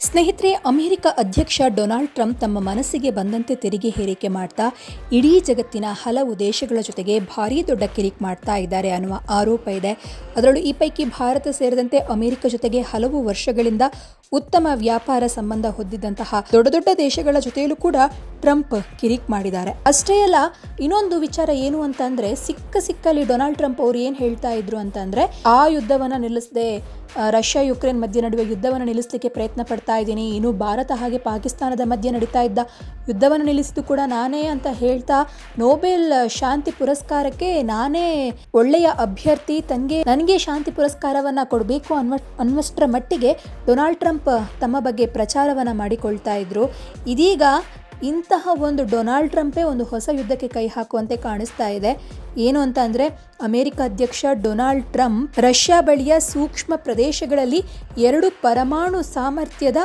ಸ್ನೇಹಿತರೆ, ಅಮೆರಿಕ ಅಧ್ಯಕ್ಷ Donald Trump ತಮ್ಮ ಮನಸ್ಸಿಗೆ ಬಂದಂತೆ ತೆರಿಗೆ ಹೇರಿಕೆ ಮಾಡ್ತಾ ಇಡೀ ಜಗತ್ತಿನ ಹಲವು ದೇಶಗಳ ಜೊತೆಗೆ ಭಾರೀ ದೊಡ್ಡ ಕಿರಿಕ್ ಮಾಡ್ತಾ ಇದ್ದಾರೆ ಅನ್ನುವ ಆರೋಪ ಇದೆ. ಅದರಲ್ಲೂ ಈ ಪೈಕಿ ಭಾರತ ಸೇರಿದಂತೆ ಅಮೆರಿಕ ಜೊತೆಗೆ ಹಲವು ವರ್ಷಗಳಿಂದ ಉತ್ತಮ ವ್ಯಾಪಾರ ಸಂಬಂಧ ಹೊಂದಿದ್ದಂತಹ ದೊಡ್ಡ ದೊಡ್ಡ ದೇಶಗಳ ಜೊತೆಯಲ್ಲೂ ಕೂಡ ಟ್ರಂಪ್ ಕಿರಿಕ್ ಮಾಡಿದ್ದಾರೆ. ಅಷ್ಟೇ ಅಲ್ಲ, ಇನ್ನೊಂದು ವಿಚಾರ ಏನು ಅಂತ ಅಂದ್ರೆ ಸಿಕ್ಕ ಸಿಕ್ಕಲ್ಲಿ ಡೊನಾಲ್ಡ್ ಟ್ರಂಪ್ ಅವರು ಏನು ಹೇಳ್ತಾ ಇದ್ರು ಅಂತಂದ್ರೆ, ಆ ಯುದ್ಧವನ್ನ ನಿಲ್ಲಿಸದೆ ರಷ್ಯಾ ಯುಕ್ರೇನ್ ಮಧ್ಯೆ ನಡುವೆ ಯುದ್ಧವನ್ನು ನಿಲ್ಲಿಸಲಿಕ್ಕೆ ಪ್ರಯತ್ನ ಪಡ್ತಾ ಇದ್ದೀನಿ. ಇನ್ನು ಭಾರತ ಹಾಗೆ ಪಾಕಿಸ್ತಾನದ ಮಧ್ಯೆ ನಡೀತಾ ಇದ್ದ ಯುದ್ಧವನ್ನು ನಿಲ್ಲಿಸಿದ್ದು ಕೂಡ ನಾನೇ ಅಂತ ಹೇಳ್ತಾ, ನೋಬೆಲ್ ಶಾಂತಿ ಪುರಸ್ಕಾರಕ್ಕೆ ನಾನೇ ಒಳ್ಳೆಯ ಅಭ್ಯರ್ಥಿ ತನಗೆ ನನಗೆ ಶಾಂತಿ ಪುರಸ್ಕಾರವನ್ನು ಕೊಡಬೇಕು ಅನ್ವ ಮಟ್ಟಿಗೆ ಡೊನಾಲ್ಡ್ ಟ್ರಂಪ್ ತಮ್ಮ ಬಗ್ಗೆ ಪ್ರಚಾರವನ್ನು ಮಾಡಿಕೊಳ್ತಾ ಇದ್ರು. ಇದೀಗ ಇಂತಹ ಒಂದು ಡೊನಾಲ್ಡ್ ಟ್ರಂಪೇ ಒಂದು ಹೊಸ ಯುದ್ಧಕ್ಕೆ ಕೈ ಹಾಕುವಂತೆ ಕಾಣಿಸ್ತಾ ಇದೆ. ಏನು ಅಂತ ಅಂದರೆ, ಅಮೆರಿಕ ಅಧ್ಯಕ್ಷ ಡೊನಾಲ್ಡ್ ಟ್ರಂಪ್ ರಷ್ಯಾ ಬಳಿಯ ಸೂಕ್ಷ್ಮ ಪ್ರದೇಶಗಳಲ್ಲಿ ಎರಡು ಪರಮಾಣು ಸಾಮರ್ಥ್ಯದ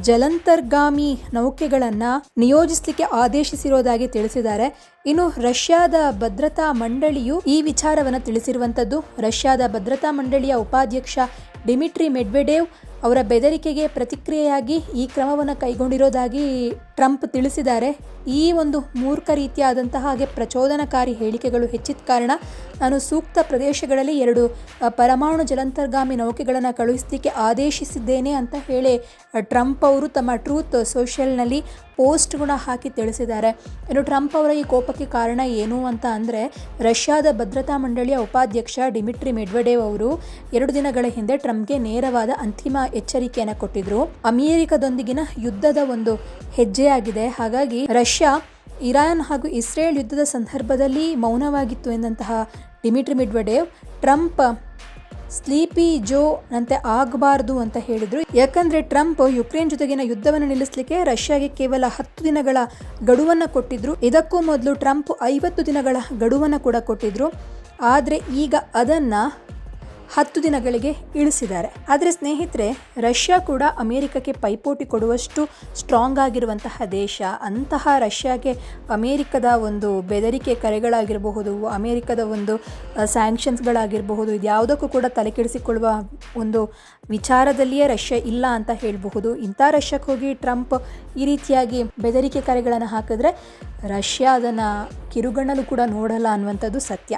ಜಲಂತರ್ಗಾಮಿ ನೌಕೆಗಳನ್ನು ನಿಯೋಜಿಸಲಿಕ್ಕೆ ಆದೇಶಿಸಿರೋದಾಗಿ ತಿಳಿಸಿದ್ದಾರೆ. ಇನ್ನು ರಷ್ಯಾದ ಭದ್ರತಾ ಮಂಡಳಿಯು ಈ ವಿಚಾರವನ್ನು ತಿಳಿಸಿರುವಂಥದ್ದು ರಷ್ಯಾದ ಭದ್ರತಾ ಮಂಡಳಿಯ ಉಪಾಧ್ಯಕ್ಷ ಡಿಮಿಟ್ರಿ ಮೆಡ್ವೆಡೇವ್ ಅವರ ಬೆದರಿಕೆಗೆ ಪ್ರತಿಕ್ರಿಯೆಯಾಗಿ ಈ ಕ್ರಮವನ್ನು ಕೈಗೊಂಡಿರೋದಾಗಿ ಟ್ರಂಪ್ ತಿಳಿಸಿದ್ದಾರೆ. ಈ ಒಂದು ಮೂರ್ಖ ರೀತಿಯಾದಂತಹ ಹಾಗೆ ಪ್ರಚೋದನಕಾರಿ ಹೇಳಿಕೆಗಳು ಹೆಚ್ಚಿದ ಕಾರಣ ನಾನು ಸೂಕ್ತ ಪ್ರದೇಶಗಳಲ್ಲಿ ಎರಡು ಪರಮಾಣು ಜಲಂತರ್ಗಾಮಿ ನೌಕೆಗಳನ್ನು ಕಳುಹಿಸಲಿಕ್ಕೆ ಆದೇಶಿಸಿದ್ದೇನೆ ಅಂತ ಹೇಳಿ ಟ್ರಂಪ್ ಅವರು ತಮ್ಮ ಟ್ರೂತ್ ಸೋಷಿಯಲ್ನಲ್ಲಿ ಪೋಸ್ಟ್ಗಳ ಹಾಕಿ ತಿಳಿಸಿದ್ದಾರೆ. ಇನ್ನು ಟ್ರಂಪ್ ಅವರ ಈ ಕೋಪಕ್ಕೆ ಕಾರಣ ಏನು ಅಂತ ಅಂದರೆ, ರಷ್ಯಾದ ಭದ್ರತಾ ಮಂಡಳಿಯ ಉಪಾಧ್ಯಕ್ಷ ಡಿಮಿಟ್ರಿ ಮೆಡ್ವೆಡೇವ್ ಅವರು ಎರಡು ದಿನಗಳ ಹಿಂದೆ ಟ್ರಂಪ್ಗೆ ನೇರವಾದ ಅಂತಿಮ ಎಚ್ಚರಿಕೆಯನ್ನು ಕೊಟ್ಟಿದ್ರು. ಅಮೆರಿಕದೊಂದಿಗಿನ ಯುದ್ಧದ ಒಂದು ಹೆಜ್ಜೆಯಾಗಿದೆ. ಹಾಗಾಗಿ ರಷ್ಯಾ, ಇರಾನ್ ಹಾಗೂ ಇಸ್ರೇಲ್ ಯುದ್ಧದ ಸಂದರ್ಭದಲ್ಲಿ ಮೌನವಾಗಿತ್ತು ಎಂದಂತಹ Dmitry Medvedev, Trump sleepy Joe ನಂತೆ ಆಗಬಾರ್ದು ಅಂತ ಹೇಳಿದರು. ಯಾಕಂದರೆ ಟ್ರಂಪ್ ಯುಕ್ರೇನ್ ಜೊತೆಗಿನ ಯುದ್ಧವನ್ನು ನಿಲ್ಲಿಸಲಿಕ್ಕೆ ರಷ್ಯಾಗೆ ಕೇವಲ ಹತ್ತು ದಿನಗಳ ಗಡುವನ್ನು ಕೊಟ್ಟಿದ್ರು. ಇದಕ್ಕೂ ಮೊದಲು ಟ್ರಂಪ್ ಐವತ್ತು ದಿನಗಳ ಗಡುವನ್ನು ಕೂಡ ಕೊಟ್ಟಿದ್ರು. ಆದರೆ ಈಗ ಅದನ್ನ ಹತ್ತು ದಿನಗಳಿಗೆ ಇಳಿಸಿದ್ದಾರೆ. ಆದರೆ ಸ್ನೇಹಿತರೆ, ರಷ್ಯಾ ಕೂಡ ಅಮೇರಿಕಕ್ಕೆ ಪೈಪೋಟಿ ಕೊಡುವಷ್ಟು ಸ್ಟ್ರಾಂಗ್ ಆಗಿರುವಂತಹ ದೇಶ. ಅಂತಹ ರಷ್ಯಾಗೆ ಅಮೇರಿಕದ ಒಂದು ಬೆದರಿಕೆ ಕರೆಗಳಾಗಿರಬಹುದು, ಅಮೇರಿಕದ ಒಂದು ಸ್ಯಾಂಕ್ಷನ್ಸ್ಗಳಾಗಿರಬಹುದು ಇದ್ಯಾವುದಕ್ಕೂ ಕೂಡ ತಲೆಕೆಡಿಸಿಕೊಳ್ಳುವ ಒಂದು ವಿಚಾರದಲ್ಲಿಯೇ ರಷ್ಯಾ ಇಲ್ಲ ಅಂತ ಹೇಳಬಹುದು. ಇಂಥ ರಷ್ಯಾಕ್ಕೆ ಹೋಗಿ ಟ್ರಂಪ್ ಈ ರೀತಿಯಾಗಿ ಬೆದರಿಕೆ ಕರೆಗಳನ್ನು ಹಾಕಿದ್ರೆ ರಷ್ಯಾ ಅದನ್ನು ಕಿರುಗಣ್ಣಲು ಕೂಡ ನೋಡಲ್ಲ ಅನ್ನುವಂಥದ್ದು ಸತ್ಯ.